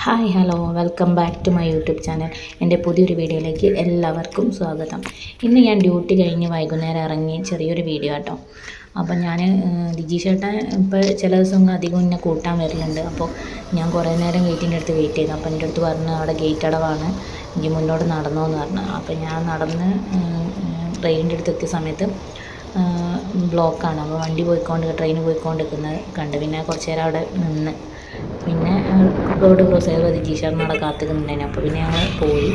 Hi hello welcome back to my YouTube channel. എന്റെ പുതിയൊരു വീഡിയോയിലേക്ക് എല്ലാവർക്കും സ്വാഗതം. ഇന്ന് ഞാൻ ഡ്യൂട്ടി കഴിഞ്ഞ് വൈകുന്നേരം ഇറങ്ങി ചെറിയൊരു വീഡിയോ കേട്ടോ അപ്പോൾ ഞാൻ ദിജി ചേട്ടൻ ഇപ്പോൾ ചില ദിവസം അധികം എന്നെ കൂട്ടാൻ വരലുണ്ട്. അപ്പോൾ ഞാൻ കുറേ നേരം ഗേറ്റിന്റെ അടുത്ത് വെയിറ്റ് ചെയ്തു. അപ്പോൾ എന്റെ അടുത്ത് പറഞ്ഞു അവിടെ ഗേറ്റ് അടവാണ്. ഇനി മുന്നോട്ട് നടന്നോ എന്ന് പറഞ്ഞു. അപ്പോൾ ഞാൻ നടന്ന് ട്രെയിനിന്റെ അടുത്ത് എത്തിയ സമയത്ത് ബ്ലോക്കാണ്. അപ്പോൾ വണ്ടി പോയിക്കൊണ്ട് ട്രെയിൻ പോയിക്കൊണ്ടിരിക്കുന്നത് കണ്ട്. പിന്നെ കുറച്ച് നേരം അവിടെ നിന്ന്. പിന്നെ റോഡ് ക്രോസ് ചെയ്ത് രജിഷറിന് അവിടെ കാത്തിക്കുന്നുണ്ടായിരുന്നു അപ്പോൾ പിന്നെ ഞങ്ങൾ പോയി.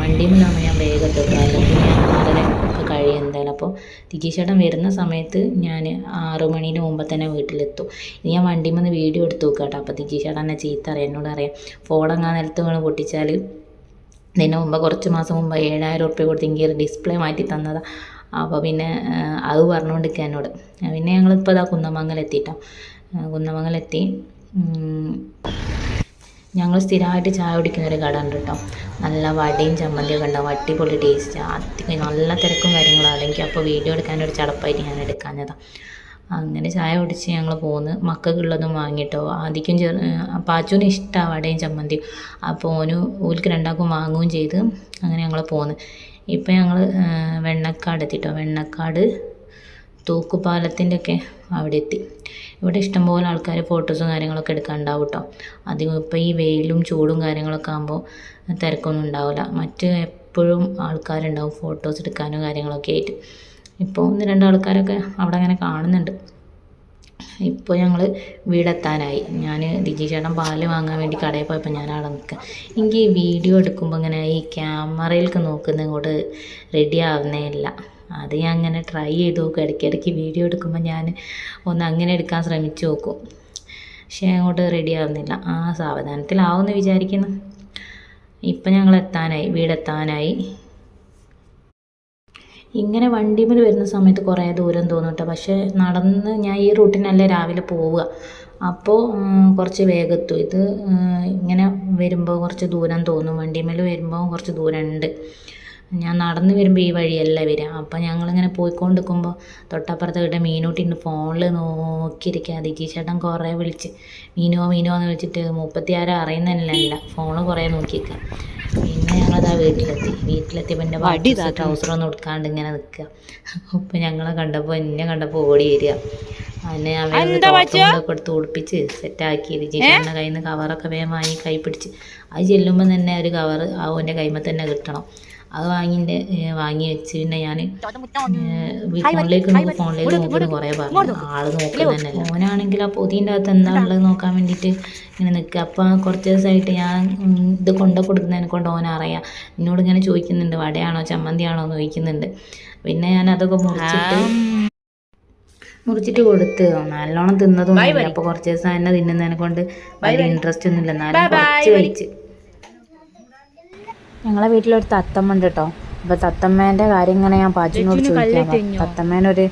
വണ്ടിയിലാണ് ഞാൻ വേഗം അല്ലെങ്കിൽ ഞാൻ ആറര ഒക്കെ കഴിയും എന്തായാലും. അപ്പോൾ രജിഷേട്ടൻ വരുന്ന സമയത്ത് ഞാൻ ആറ് മണീന്റെ മുമ്പ് തന്നെ വീട്ടിലെത്തും. ഇനി ഞാൻ വണ്ടിയിൽ നിന്ന് വീഡിയോ എടുത്ത് നോക്കാം കേട്ടോ അപ്പോൾ രജിഷേട്ടൻ എന്നെ ചീത്ത അറിയാം എന്നോട് അറിയാം. ഫോണങ്ങാൻ നിലത്ത് വീണ് പൊട്ടിച്ചാൽ ഇതിന് മുമ്പ് കുറച്ച് മാസം മുമ്പ് ഏഴായിരം ഉറുപ്പ്യ കൊടുത്ത് എനിക്ക് ഡിസ്പ്ലേ മാറ്റി തന്നതാണ് അപ്പോൾ പിന്നെ അത് പറഞ്ഞുകൊണ്ടിരിക്കുക എന്നോട്. പിന്നെ ഞങ്ങളിപ്പോൾ ഇതാ കുന്നമംഗലെത്തിയിട്ടോ കുന്നമംഗലെത്തി. ഞങ്ങൾ സ്ഥിരമായിട്ട് ചായ കുടിക്കുന്ന ഒരു കട ഉണ്ട് കേട്ടോ. നല്ല വടയും ചമ്മന്തിയൊക്കെ ഉണ്ടാവും. അടിപൊളി ടേസ്റ്റ് അധികം നല്ല തിരക്കും കാര്യങ്ങളും അല്ലെങ്കിൽ അപ്പോൾ വീഡിയോ എടുക്കാനൊരു ചടപ്പായിട്ട് ഞാൻ എടുക്കാഞ്ഞതാണ് അങ്ങനെ ചായ കുടിച്ച് ഞങ്ങൾ പോന്ന്. മക്കൾക്കുള്ളതും വാങ്ങിയിട്ടോ ആദ്യം ചെറു പാച്ചുവിന് ഇഷ്ടമാണ് വടയും ചമ്മന്തിയും. അപ്പോൾ ഓന് ഓൽക്ക് രണ്ടാൾക്കും വാങ്ങുകയും ചെയ്ത് അങ്ങനെ ഞങ്ങൾ പോന്ന്. ഇപ്പം ഞങ്ങൾ വെണ്ണക്കാട് എത്തിട്ടോ. വെണ്ണക്കാട് തൂക്കുപാലത്തിന്റെ ഒക്കെ അവിടെ എത്തി ഇവിടെ ഇഷ്ടംപോലെ ആൾക്കാർ ഫോട്ടോസും കാര്യങ്ങളൊക്കെ എടുക്കാനുണ്ടാവും കേട്ടോ അധികം ഇപ്പോൾ ഈ വെയിലും ചൂടും കാര്യങ്ങളൊക്കെ ആകുമ്പോൾ തിരക്കൊന്നും ഉണ്ടാവില്ല മറ്റ് എപ്പോഴും ആൾക്കാരുണ്ടാവും ഫോട്ടോസ് എടുക്കാനും കാര്യങ്ങളൊക്കെ ആയിട്ട്. ഇപ്പോൾ ഒന്ന് രണ്ട് ആൾക്കാരൊക്കെ അവിടെ അങ്ങനെ കാണുന്നുണ്ട്. ഇപ്പോൾ ഞങ്ങൾ വീടെത്താനായി. ഞാൻ ദിജി ചേട്ടൻ പാൽ വാങ്ങാൻ വേണ്ടി കടയിൽ പോയപ്പോൾ ഞാൻ അവിടെ നിൽക്കുക എനിക്ക് ഈ വീഡിയോ എടുക്കുമ്പോൾ ഇങ്ങനെ ഈ ക്യാമറയിലേക്ക് നോക്കുന്ന കൂടെ റെഡി ആവുന്നേ ഇല്ല. അത് ഞാൻ അങ്ങനെ ട്രൈ ചെയ്ത് നോക്കും. ഇടയ്ക്കിടയ്ക്ക് വീഡിയോ എടുക്കുമ്പോൾ ഞാൻ ഒന്ന് അങ്ങനെ എടുക്കാൻ ശ്രമിച്ചു നോക്കും. പക്ഷേ അങ്ങോട്ട് റെഡി ആവുന്നില്ല. ആ സാവധാനത്തിലാവുമെന്ന് വിചാരിക്കുന്നു. ഇപ്പം ഞങ്ങൾ എത്താനായി. വീടെത്താനായി ഇങ്ങനെ വണ്ടിമേൽ വരുന്ന സമയത്ത് കുറേ ദൂരം തോന്നും കേട്ടോ പക്ഷേ നടന്ന് ഞാൻ ഈ റൂട്ടിനല്ലേ രാവിലെ പോവുക. അപ്പോൾ കുറച്ച് വേഗത്തു. ഇത് ഇങ്ങനെ വരുമ്പോൾ കുറച്ച് ദൂരം തോന്നും. വണ്ടിമേൽ വരുമ്പോൾ കുറച്ച് ദൂരം ഉണ്ട് ഞാൻ നടന്ന് വരുമ്പോൾ ഈ വഴിയല്ല വരിക. അപ്പോൾ ഞങ്ങളിങ്ങനെ പോയിക്കൊണ്ടിരിക്കുമ്പോൾ തൊട്ടപ്പുറത്ത് വീട്ടിൽ മീനൂട്ടിന്റെ ഫോണിൽ നോക്കിയിരിക്കുക ദിജി ചേട്ടൻ കുറേ വിളിച്ച് മീനോ മീനോ എന്ന് വിളിച്ചിട്ട് മുപ്പത്തി ആരും അറിയുന്നതല്ല ഫോണ് കുറേ നോക്കിയിരിക്കുക പിന്നെ ഞങ്ങളതാ വീട്ടിലെത്തി. വീട്ടിലെത്തിയപ്പോൾ എന്റെ വടി ട്രൗസറൊന്നും ഉടുക്കാണ്ട് ഇങ്ങനെ നിൽക്കുക അപ്പോൾ ഞങ്ങളെ കണ്ടപ്പോൾ എന്നെ കണ്ടപ്പോൾ ഓടി വരിക. അതിനെ അവരെ കൊടുത്ത് ഉടുപ്പിച്ച് സെറ്റാക്കി വിജയിച്ചേട്ടന്റെ കയ്യിൽ നിന്ന് കവറൊക്കെ വേഗം വാങ്ങി കൈ പിടിച്ച്. അത് ചെല്ലുമ്പോൾ തന്നെ ഒരു കവർ ആ ഓന്റെ കൈമ തന്നെ കിട്ടണം. അത് വാങ്ങിന്റെ വാങ്ങി വെച്ച് പിന്നെ ഞാൻ ഫോണിലേക്ക് നോക്കി ഫോണിലേക്ക് നോക്കിയിട്ട് കുറേ പറഞ്ഞു. ആൾ തന്നെയല്ല ഓനാണെങ്കിൽ ആ പൊതിന്റെ അകത്ത് എന്താ ഉള്ളത് നോക്കാൻ വേണ്ടിയിട്ട് ഇങ്ങനെ നിൽക്കുക. അപ്പം കുറച്ച് ദിവസമായിട്ട് ഞാൻ ഇത് കൊണ്ടു കൊടുക്കുന്നതിനെ കൊണ്ട് ഓന അറിയാം. എന്നോട് ഇങ്ങനെ ചോദിക്കുന്നുണ്ട് വടയാണോ ചമ്മന്തിയാണോ എന്ന് ചോദിക്കുന്നുണ്ട്. പിന്നെ ഞാൻ അതൊക്കെ മുറിച്ചിട്ട് മുറിച്ചിട്ട് കൊടുത്ത്. നല്ലോണം തിന്നതും അപ്പോൾ കുറച്ച് ദിവസം തന്നെ തിന്നുന്നതിനെ കൊണ്ട് വലിയ ഇൻട്രസ്റ്റ് ഒന്നുമില്ല. എന്നാലും കുറച്ച് കഴിച്ച്. ഞങ്ങളെ വീട്ടിലൊരു തത്തമ്മ ഉണ്ട് കേട്ടോ അപ്പൊ തത്തമ്മേന്റെ കാര്യം ഇങ്ങനെ ഞാൻ പാച്ചിനോട് ചോദിക്കാം. തത്തമ്മേനൊരു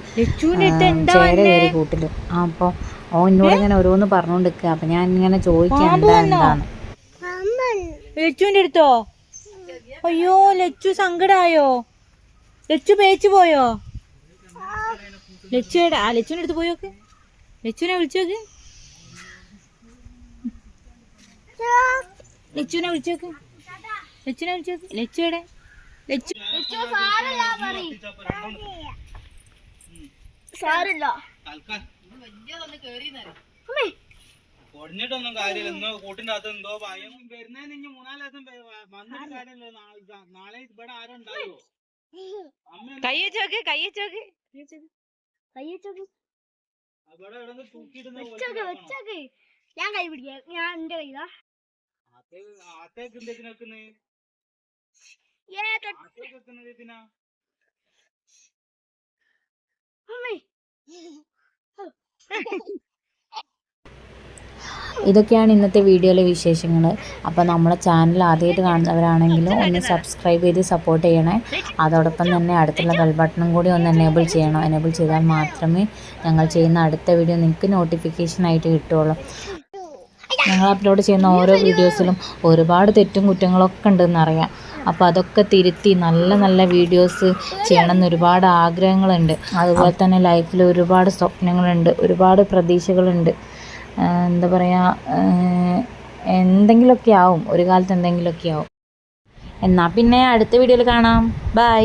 ചേര കയറി കൂട്ടിൽ. അപ്പൊ ഓ എന്നോട് ഇങ്ങനെ ഓരോന്ന് പറഞ്ഞോണ്ട് നിൽക്കുക അപ്പൊ ഞാൻ ഇങ്ങനെ ചോദിക്കാം എന്താ എന്താണ് ലച്ചുവിന്റെ അടുത്തോ? അയ്യോ ലച്ചു സങ്കടായോ? ലച്ചു പേച്ചു പോയോ? ലച്ചുടെ ആ ലച്ചുവിന്റെ അടുത്ത് പോയോക്ക് ലച്ചുവിനെ വിളിച്ചോക്ക് ലച്ചുവിനെ വിളിച്ചോക്ക് ലച്ചുയുടെ ലച്ചു പൊടിഞ്ഞിട്ടൊന്നും കാര്യമില്ല. എന്തോ കൂട്ടിന്റെ അകത്ത് എന്തോ ഭയം വരുന്നതിന് ഇനി മൂന്നാൽ ദിവസം വന്നിട്ട് കാര്യമില്ല. നാളെ ഇവിടെ ആരും ഉണ്ടായോ അമ്മ കൈ വെച്ചോക്ക് കൈ വെച്ചോക്ക് അവിടെ ഇവിടെ തൂക്കിയിടുന്ന പോലെ ഞാൻ കൈ പിടിക്കാം. ഞാൻ എന്റെ കയ്യിലാ. ആത്തേക്ക് എന്തെങ്കിലും വെക്കുന്നത് ഇതൊക്കെയാണ് ഇന്നത്തെ വീഡിയോയിലെ വിശേഷങ്ങൾ അപ്പോൾ നമ്മളെ ചാനൽ ആദ്യമായിട്ട് കാണുന്നവരാണെങ്കിലും ഒന്ന് സബ്സ്ക്രൈബ് ചെയ്ത് സപ്പോർട്ട് ചെയ്യണേ. അതോടൊപ്പം തന്നെ അടുത്തുള്ള ബെൽ ബട്ടണും കൂടി ഒന്ന് എനേബിൾ ചെയ്യണം. എനേബിൾ ചെയ്താൽ മാത്രമേ ഞങ്ങൾ ചെയ്യുന്ന അടുത്ത വീഡിയോ നിങ്ങൾക്ക് നോട്ടിഫിക്കേഷൻ ആയിട്ട് കിട്ടുള്ളൂ ഞങ്ങൾ അപ്ലോഡ് ചെയ്യുന്ന ഓരോ വീഡിയോസിലും ഒരുപാട് തെറ്റും കുറ്റങ്ങളൊക്കെ ഉണ്ടെന്നറിയാം അപ്പോൾ അതൊക്കെ തിരുത്തി നല്ല നല്ല വീഡിയോസ് ചെയ്യണമെന്ന് ഒരുപാട് ആഗ്രഹങ്ങളുണ്ട്. അതുപോലെ തന്നെ ലൈഫിൽ ഒരുപാട് സ്വപ്നങ്ങളുണ്ട് ഒരുപാട് പ്രതീക്ഷകളുണ്ട്. എന്താ പറയുക എന്തെങ്കിലുമൊക്കെ ആവും. ഒരു കാലത്ത് എന്തെങ്കിലുമൊക്കെ ആവും. എന്നാൽ പിന്നെ അടുത്ത വീഡിയോയിൽ കാണാം. ബൈ.